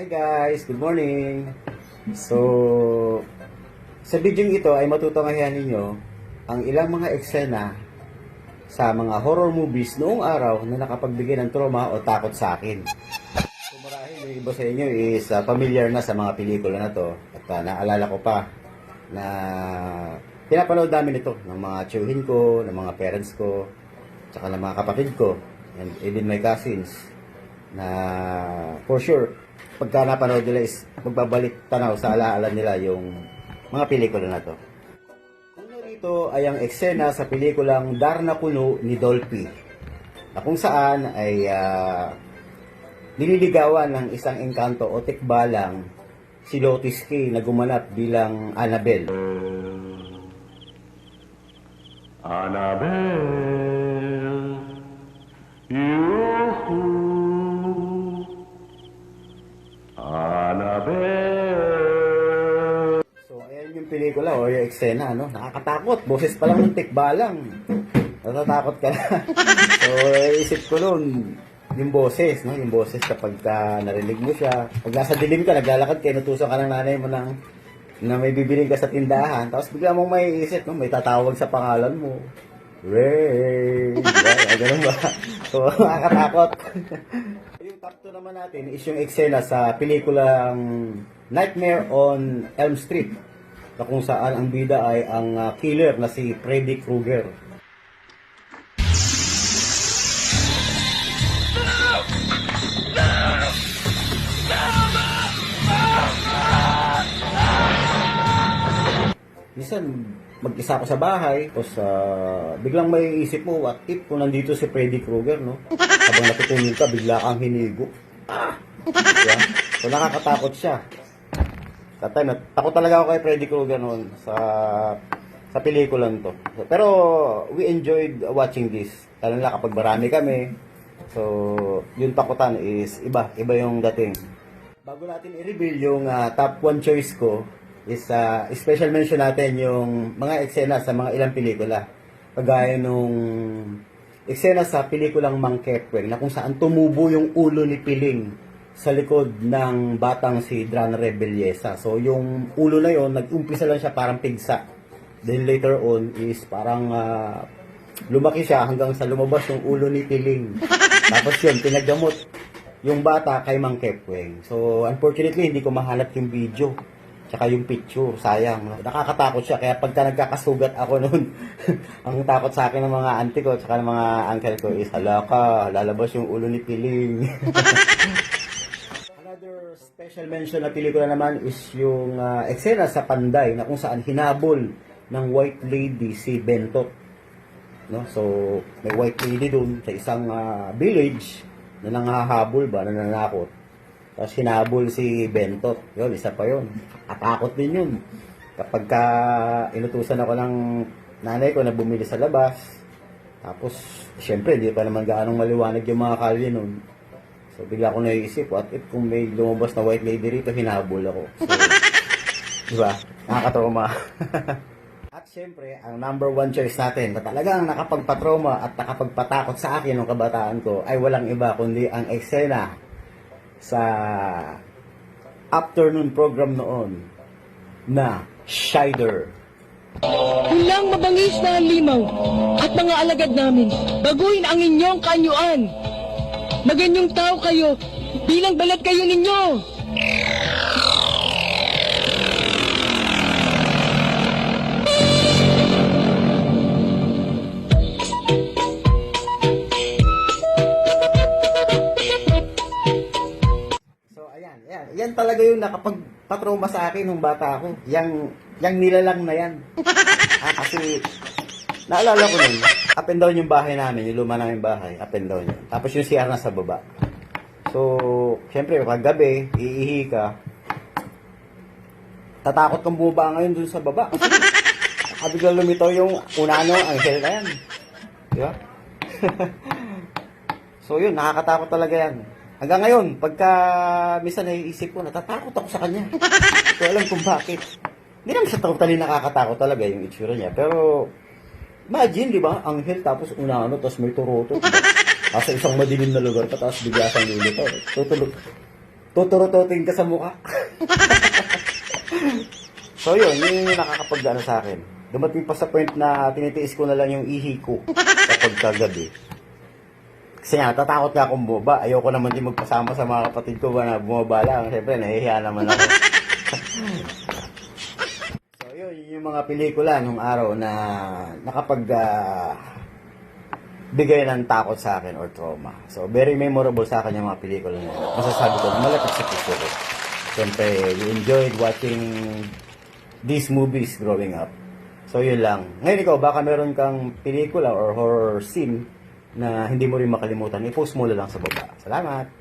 Hi guys, good morning. So, sa video ito ay matutunghayan ninyo ang ilang mga eksena sa mga horror movies noong araw na nakapagbigay ng trauma o takot sa akin. So, marahil yung iba sa inyo is uh, familiar na sa mga pelikula na to at uh, naalala ko pa na pinapanood namin ito ng mga tiyuhin ko, ng mga parents ko, tsaka ng mga kapatid ko, and even my cousins na for sure pagka napanood nila is magbabalik tanaw sa alaala nila yung mga pelikula na to. Una rito ay ang eksena sa pelikulang Darna Puno ni Dolphy na kung saan ay ah, nililigawan ng isang engkanto o tikbalang si Lotus K na gumanap bilang Annabelle. Annabelle, pelikula o yung eksena, no? Nakakatakot. Boses pa lang ng tikbalang. Natatakot ka na. so, isip ko noon, yung boses, no? Yung boses kapag ka narinig mo siya. Pag nasa dilim ka, naglalakad ka, inutusan ka ng nanay mo ng na may bibiling ka sa tindahan. Tapos bigla mong may isip, no? May tatawag sa pangalan mo. Ray! Diba? Ganun ba? So, nakakatakot. yung top 2 naman natin is yung eksena sa pelikulang Nightmare on Elm Street na kung saan ang bida ay ang ah, killer na si Freddy Krueger. Minsan, mag-isa ako sa bahay, tapos ah, biglang may isip mo, what if kung nandito si Freddy Krueger, no? Habang natutulog ka, bigla kang hinigo. Ah! Diba? So, nakakatakot siya. That time, takot talaga ako kay Freddy Krueger noon sa sa pelikulan to. So, pero we enjoyed watching this. Lalo na kapag marami kami. So, yung takutan is iba. Iba yung dating. Bago natin i-reveal yung ah, top 1 choice ko, is ah, special mention natin yung mga eksena sa mga ilang pelikula. Kagaya nung eksena sa pelikulang Mang Kepweng na kung saan tumubo yung ulo ni Piling sa likod ng batang si Dran Rebelyesa. So yung ulo na yon nag-umpisa lang siya parang pigsa. Then later on is parang ah, lumaki siya hanggang sa lumabas yung ulo ni Piling. Tapos yun, pinagdamot yung bata kay Mang Kepweng. So unfortunately, hindi ko mahanap yung video. Tsaka yung picture, sayang. Nakakatakot siya. Kaya pagka nagkakasugat ako noon, ang takot sa akin ng mga auntie ko, tsaka ng mga uncle ko is, hala ka, lalabas yung ulo ni Piling. Special mention na pelikula naman is yung ah, eksena sa Panday na kung saan hinabol ng white lady si Bentot. No? So, may white lady doon sa isang ah, village na nanghahabol ba, na nanakot. Tapos hinabol si Bentot. Yun, isa pa yun. Atakot din yun. Kapag ka inutusan ako ng nanay ko na bumili sa labas, tapos, syempre, hindi pa naman gaanong maliwanag yung mga kalye nun. So, bigla ko naiisip, what if kung may lumabas na white lady rito, hinabol ako. So, di ba? Nakakatrauma. at syempre, ang number one choice natin na talagang nakapagpatrauma at nakapagpatakot sa akin nung kabataan ko ay walang iba kundi ang eksena sa afternoon program noon na Shider. Hulang mabangis na limaw at mga alagad namin, baguhin ang inyong kanyuan. Maganyong tao kayo, bilang balat kayo ninyo. So, ayan, ayan. Yan talaga yung nakapagpatrauma sa akin nung bata ako. Yang, yang nilalang na yan. ah, kasi, naalala ko nun, up and down yung bahay namin, yung luma namin bahay, up and down yun. Tapos yung CR na sa baba. So, syempre, pag gabi, iihi ka, tatakot kang bumaba ngayon dun sa baba. Kasi, kabiglang lumitaw yung unano, anghel na yan. Di ba? So yun, nakakatakot talaga yan. Hanggang ngayon, pagka minsan naiisip ko, natatakot ako sa kanya. Hindi ko alam kung bakit. Hindi naman siya totally nakakatakot talaga yung itsura niya. Pero, imagine, di ba? Anghel, tapos unano, tapos may turoto. Nasa isang madilim na lugar ka, tapos bigla siyang lilito. Tutulog. tuturututin ka sa mukha. so yun, yun yung nakakapag ano sa akin. Dumating pa sa point na tinitiis ko na lang yung ihi ko kapag kagabi. Kasi nga, tatakot nga akong bumaba. Ayoko naman din magpasama sa mga kapatid ko ba na bumaba lang. Siyempre, nahihiya naman ako. so, yun, yun yung mga pelikula nung araw na nakapag ah, bigay ng takot sa akin or trauma. So, very memorable sa akin yung mga pelikula na. Masasabi ko, malapit sa puso ko. Siyempre, we enjoyed watching these movies growing up. So, yun lang. Ngayon ikaw, baka meron kang pelikula or horror scene na hindi mo rin makalimutan. I-post mo na lang sa baba. Salamat!